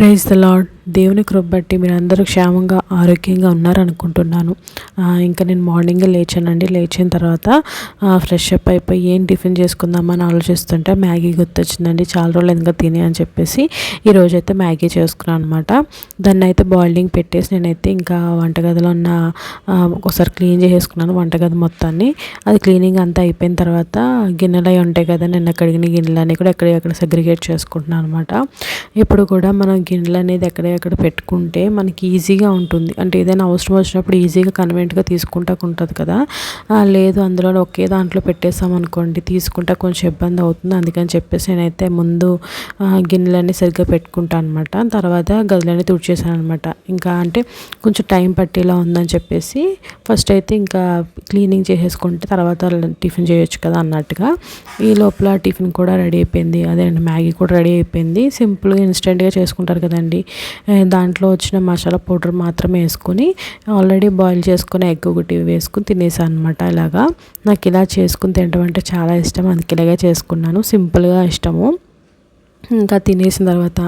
Praise the Lord. దేవుని కృప బట్టి మీరు అందరూ క్షేమంగా ఆరోగ్యంగా ఉన్నారనుకుంటున్నాను. ఇంకా నేను మార్నింగ్ లేచానండి. లేచిన తర్వాత ఫ్రెష్ అప్ అయిపోయి ఏం టిఫిన్ చేసుకుందామని ఆలోచిస్తుంటే మ్యాగీ గుర్తొచ్చిందండి. చాలా రోజులు ఎందుకు తినే అని చెప్పేసి ఈరోజైతే అయితే మ్యాగీ చేసుకున్నాను అనమాట దాన్ని అయితే బాయిలింగ్ పెట్టేసి నేనైతే ఇంకా వంటగదిలో ఉన్న ఒకసారి క్లీన్ చేసేసుకున్నాను వంటగది మొత్తాన్ని. అది క్లీనింగ్ అంతా అయిపోయిన తర్వాత గిన్నెలు అవి ఉంటాయి కదా నిన్న కడిగిన గిన్నెలన్నీ కూడా ఎక్కడెక్కడ సెగ్రిగేట్ చేసుకుంటున్నాను అనమాట ఇప్పుడు కూడా మనం గిన్నెలు అనేది ఎక్కడెక్కడ పెట్టుకుంటే మనకి ఈజీగా ఉంటుంది. అంటే ఏదైనా అవసరం వచ్చినప్పుడు ఈజీగా కన్వెంట్గా తీసుకుంటా ఉంటుంది కదా. లేదు అందులో ఒకే దాంట్లో పెట్టేసాం అనుకోండి తీసుకుంటా కొంచెం ఇబ్బంది అవుతుంది. అందుకని చెప్పేసి నేనైతే ముందు గిన్నెలన్నీ సరిగ్గా పెట్టుకుంటాను అనమాట తర్వాత గదులన్నీ తుడిచేసాను అనమాట ఇంకా అంటే కొంచెం టైం పట్టేలా ఉందని చెప్పేసి ఫస్ట్ అయితే ఇంకా క్లీనింగ్ చేసేసుకుంటే తర్వాత టిఫిన్ చేయొచ్చు కదా అన్నట్టుగా. ఈ లోపల టిఫిన్ కూడా రెడీ అయిపోయింది. అదే మ్యాగీ కూడా రెడీ అయిపోయింది. సింపుల్గా ఇన్స్టెంట్గా చేసుకుంటారు కదండి. దాంట్లో వచ్చిన మసాలా పౌడర్ మాత్రమే వేసుకొని ఆల్రెడీ బాయిల్ చేసుకుని ఎగ్ ఒకటి వేసుకుని తినేసాను అనమాట ఇలాగా నాకు ఇలా చేసుకుని తినడం అంటే చాలా ఇష్టం. అందుకే ఇలాగే చేసుకున్నాను. సింపుల్గా ఇష్టము. ఇంకా తినేసిన తర్వాత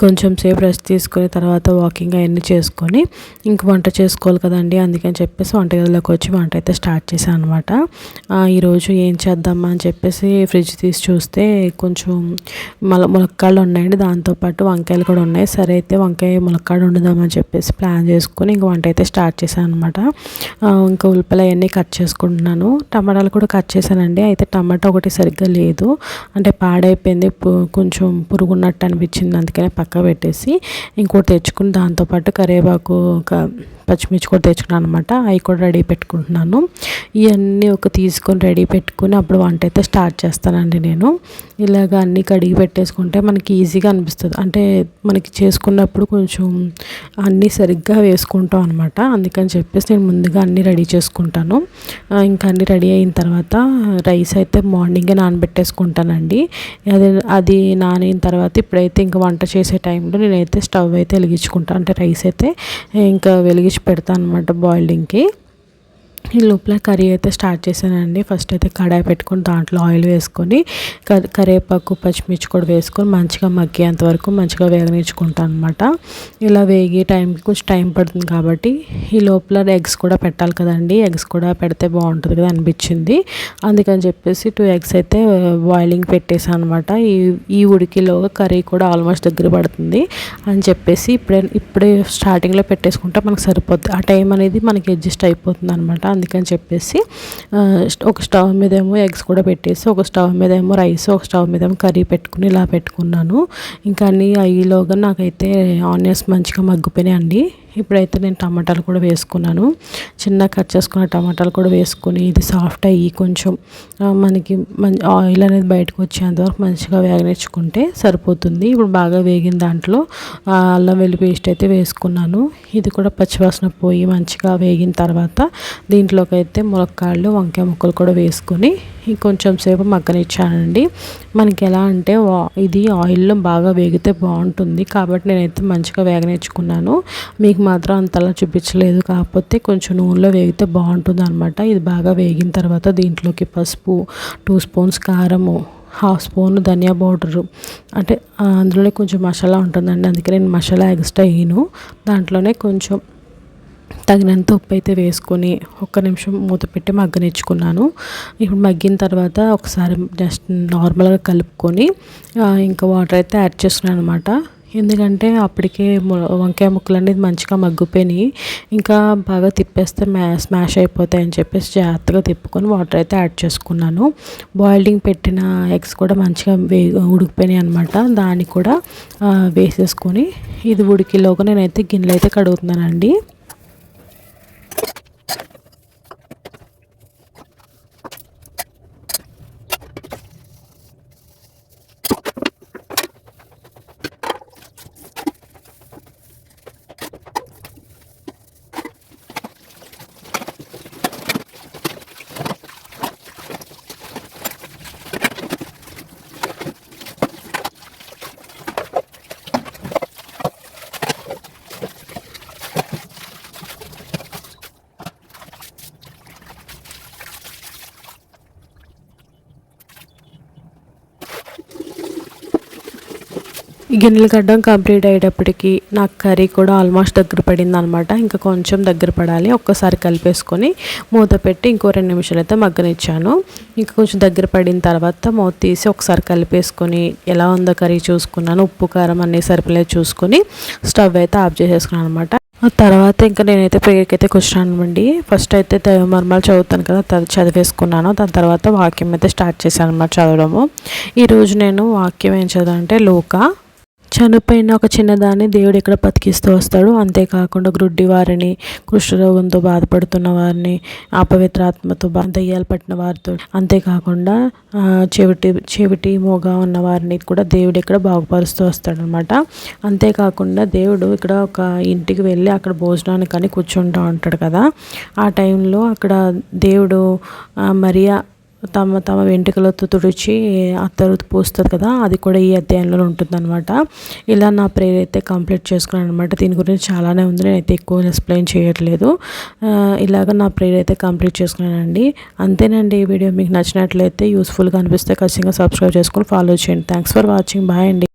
కొంచెం సేపు రెస్ట్ తీసుకుని తర్వాత వాకింగ్ అవన్నీ చేసుకొని ఇంక వంట చేసుకోవాలి కదండి అందుకని చెప్పేసి వంటగదిలోకి వచ్చి వంట అయితే స్టార్ట్ చేశాను అనమాట ఈరోజు ఏం చేద్దామా అని చెప్పేసి ఫ్రిడ్జ్ తీసి చూస్తే కొంచెం మల ములక్కాళ్ళు ఉన్నాయండి దాంతోపాటు వంకాయలు కూడా ఉన్నాయి. సరే అయితే వంకాయ ములక్కాడు వండుదామని చెప్పేసి ప్లాన్ చేసుకొని ఇంక వంట అయితే స్టార్ట్ చేశాను అనమాట ఇంకా ఉల్లిపాయలు అవన్నీ కట్ చేసుకుంటున్నాను. టమాటాలు కూడా కట్ చేశానండి అయితే టమాటా ఒకటి సరిగ్గా లేదు. అంటే పాడైపోయింది కొంచెం పురుగు ఉన్నట్టు అనిపించింది. అందుకనే పక్క పెట్టేసి ఇంకోటి తెచ్చుకుని దాంతోపాటు కరివేపాకు ఒక పచ్చిమిర్చి కూడా తెచ్చుకున్నాను అనమాట అవి కూడా రెడీ పెట్టుకుంటున్నాను. ఇవన్నీ ఒక తీసుకొని రెడీ పెట్టుకుని అప్పుడు వంట అయితే స్టార్ట్ చేస్తానండి నేను. ఇలాగ అన్నీ కడిగి పెట్టేసుకుంటే మనకి ఈజీగా అనిపిస్తుంది. అంటే మనకి చేసుకున్నప్పుడు కొంచెం అన్నీ సరిగ్గా వేసుకుంటాం అనమాట అందుకని చెప్పేసి నేను ముందుగా అన్నీ రెడీ చేసుకుంటాను. ఇంకా అన్నీ రెడీ అయిన తర్వాత రైస్ అయితే మార్నింగే నానబెట్టేసుకుంటానండి. అది అది నాని అయిన తర్వాత ఇప్పుడైతే ఇంకా వంట చేసే టైంలో నేనైతే స్టవ్ అయితే వెలిగించుకుంటాను అంటే రైస్ అయితే ఇంకా వెలిగించి పెడతాను అనమాట బాయిలింగ్కి ఈ లోపల కర్రీ అయితే స్టార్ట్ చేశానండి. ఫస్ట్ అయితే కడాయి పెట్టుకొని దాంట్లో ఆయిల్ వేసుకొని కరివేపాకు పచ్చిమిర్చి కూడా వేసుకొని మంచిగా మగ్గేంత వరకు మంచిగా వేగనించుకుంటాను అనమాట ఇలా వేగే టైంకి కొంచెం టైం పడుతుంది కాబట్టి ఈ లోపల ఎగ్స్ కూడా పెట్టాలి కదండి. ఎగ్స్ కూడా పెడితే బాగుంటుంది కదా అనిపించింది. అందుకని చెప్పేసి టూ ఎగ్స్ అయితే బాయిలింగ్ పెట్టేసాను అనమాట ఈ ఈ ఉడికిలోగా కర్రీ కూడా ఆల్మోస్ట్ దగ్గర పడుతుంది అని చెప్పేసి ఇప్పుడే ఇప్పుడే స్టార్టింగ్లో పెట్టేసుకుంటే మనకు సరిపోద్ది. ఆ టైం అనేది మనకి అడ్జస్ట్ అయిపోతుంది అనమాట అందుకని చెప్పేసి ఒక స్టవ్ మీద ఏమో ఎగ్స్ కూడా పెట్టేసి ఒక స్టవ్ మీద ఏమో రైస్ ఒక స్టవ్ మీద ఏమో కర్రీ పెట్టుకుని ఇలా పెట్టుకున్నాను. ఇంకా అన్నీ అయ్యేలోగా నాకైతే ఆనియన్స్ మంచిగా మగ్గిపోయినాయి అండి ఇప్పుడైతే నేను టమాటాలు కూడా వేసుకున్నాను. చిన్న కట్ చేసుకున్న టమాటాలు కూడా వేసుకుని ఇది సాఫ్ట్ అయ్యి కొంచెం మనకి ఆయిల్ అనేది బయటకు వచ్చేంతవరకు మంచిగా వేగనిచ్చుకుంటే సరిపోతుంది. ఇప్పుడు బాగా వేగిన దాంట్లో అల్లం వెల్లి పేస్ట్ అయితే వేసుకున్నాను. ఇది కూడా పచ్చివాసన పోయి మంచిగా వేగిన తర్వాత దీంట్లోకి అయితే ములక్కాళ్ళు వంకాయ ముక్కలు కూడా వేసుకొని కొంచెం సేపు మగ్గనిచ్చానండి. మనకి ఎలా అంటే ఇది ఆయిల్లో బాగా వేగితే బాగుంటుంది. కాబట్టి నేనైతే మంచిగా వేగనిచ్చుకున్నాను. మీకు మాత్రం అంతలా చూపించలేదు. కాకపోతే కొంచెం నూనెలో వేగితే బాగుంటుంది అనమాట ఇది బాగా వేగిన తర్వాత దీంట్లోకి పసుపు టూ స్పూన్స్ కారము హాఫ్ స్పూన్ ధనియా పౌడరు. అంటే అందులోనే కొంచెం మసాలా ఉంటుందండి. అందుకే నేను మసాలా ఎక్స్ట్రా వేయను. దాంట్లోనే కొంచెం తగినంత ఉప్పు అయితే వేసుకొని ఒక్క నిమిషం మూత పెట్టి మగ్గనిచ్చుకున్నాను. ఇప్పుడు మగ్గిన తర్వాత ఒకసారి జస్ట్ నార్మల్గా కలుపుకొని ఇంకా వాటర్ అయితే యాడ్ చేస్తున్నాను అనమాట ఎందుకంటే అప్పటికే వంకాయ ముక్కలు అనేది మంచిగా మగ్గిపోయినాయి. ఇంకా బాగా తిప్పేస్తే మ్యా స్మాష్ అయిపోతాయి అని చెప్పేసి జాగ్రత్తగా తిప్పుకొని వాటర్ అయితే యాడ్ చేసుకున్నాను. బాయిలింగ్ పెట్టిన ఎగ్స్ కూడా మంచిగా వే ఉడికిపోయినాయి అనమాట దాన్ని కూడా వేసేసుకొని ఇది ఉడికిలోగా నేనైతే గిన్నెలు అయితే కడుగుతున్నానండి. గిన్నెలు గడ్డం కంప్లీట్ అయ్యేటప్పటికి నాకు కర్రీ కూడా ఆల్మోస్ట్ దగ్గర పడింది అనమాట ఇంకా కొంచెం దగ్గర పడాలి. ఒక్కసారి కలిపేసుకొని మూత పెట్టి ఇంకో రెండు నిమిషాలు అయితే మగ్గనిచ్చాను. ఇంకా కొంచెం దగ్గర పడిన తర్వాత మూత తీసి ఒకసారి కలిపేసుకొని ఎలా ఉందో కర్రీ చూసుకున్నాను. ఉప్పు కారం అన్నీ సరిపోలేదు చూసుకొని స్టవ్ అయితే ఆఫ్ చేసేసుకున్నాను అనమాట ఆ తర్వాత ఇంకా నేనైతే ప్రేయర్కి అయితే కూర్చున్నానండి ఫస్ట్ అయితే దైవ మర్మాలు చదువుతాను కదా చదివేసుకున్నాను. దాని తర్వాత వాక్యం అయితే స్టార్ట్ చేశాను అనమాట చదవడము. ఈరోజు నేను వాక్యం ఏం చదవాలంటే లోక చనిపోయిన ఒక చిన్నదాన్ని దేవుడు ఇక్కడ బతికిస్తూ వస్తాడు. అంతేకాకుండా గ్రుడ్డి వారిని కుష్ఠరోగంతో బాధపడుతున్న వారిని అపవిత్రాత్మతో బా దయ్యాలు పట్టిన వారితో అంతేకాకుండా చెవిటి చెవిటి మోగ ఉన్న వారిని కూడా దేవుడు ఇక్కడ బాగుపరుస్తూ వస్తాడనమాట. అంతేకాకుండా దేవుడు ఇక్కడ ఒక ఇంటికి వెళ్ళి అక్కడ భోజనానికి కానీ కూర్చుంటూ ఉంటాడు కదా. ఆ టైంలో అక్కడ దేవుడు మరియా తమ తమ వెంట్రుకలతో తుడిచి అత్తరు పూస్తుంది కదా అది కూడా ఈ అధ్యాయంలో ఉంటుందన్నమాట. ఇలా నా ప్రేయర్ అయితే కంప్లీట్ చేసుకున్నాను అనమాట దీని గురించి చాలానే ఉంది నేనైతే ఎక్కువ ఎక్స్ప్లెయిన్ చేయట్లేదు. ఇలాగ నా ప్రేయర్ అయితే కంప్లీట్ చేసుకున్నానండి. అంతేనండి ఈ వీడియో మీకు నచ్చినట్లయితే యూస్ఫుల్గా అనిపిస్తే ఖచ్చితంగా సబ్స్క్రైబ్ చేసుకొని ఫాలో చేయండి. థ్యాంక్స్ ఫర్ వాచింగ్ బాయ్ అండి.